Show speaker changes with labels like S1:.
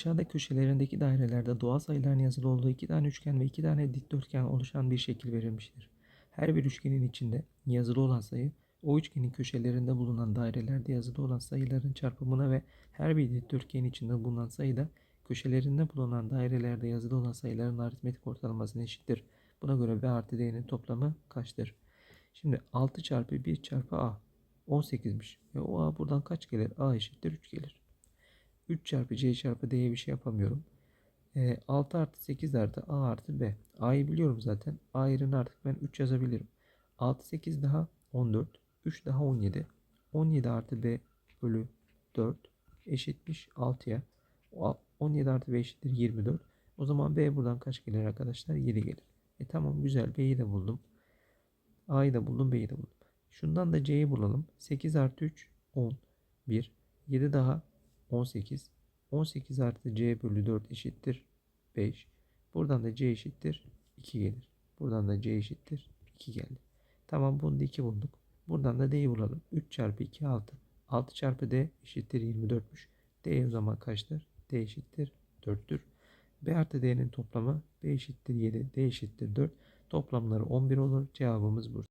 S1: Aşağıda köşelerindeki dairelerde doğal sayıların yazılı olduğu iki tane üçgen ve iki tane dikdörtgen oluşan bir şekil verilmiştir. Her bir üçgenin içinde yazılı olan sayı, o üçgenin köşelerinde bulunan dairelerde yazılı olan sayıların çarpımına ve her bir dikdörtgenin içinde bulunan sayı da köşelerinde bulunan dairelerde yazılı olan sayıların aritmetik ortalamasına eşittir. Buna göre B artı D'nin toplamı kaçtır? Şimdi 6 çarpı 1 çarpı A 18'miş. Ve o A buradan kaç gelir? A eşittir 3 gelir. 3 çarpı C çarpı D'ye bir şey yapamıyorum. E, 6 artı 8 artı A artı B. A'yı biliyorum zaten. A artık ben 3 yazabilirim. 6 8 daha 14. 3 daha 17. 17 artı B bölü 4 eşitmiş 6'ya. 17 artı B eşittir 24. O zaman B buradan kaç gelir arkadaşlar? 7 gelir. E tamam güzel B'yi de buldum. A'yı da buldum B'yi de buldum. Şundan da C'yi bulalım. 8 artı 3 10. 1. 7 daha 18. 18 artı C bölü 4 eşittir 5. Buradan da C eşittir 2 gelir. Buradan da C eşittir 2 geldi. Tamam bunu da 2 bulduk. Buradan da D'yi bulalım. 3 çarpı 2 6. 6 çarpı D eşittir 24'müş. D o zaman kaçtır? D eşittir 4'tür. B artı D'nin toplamı B eşittir 7, D eşittir 4. Toplamları 11 olur. Cevabımız Bursa.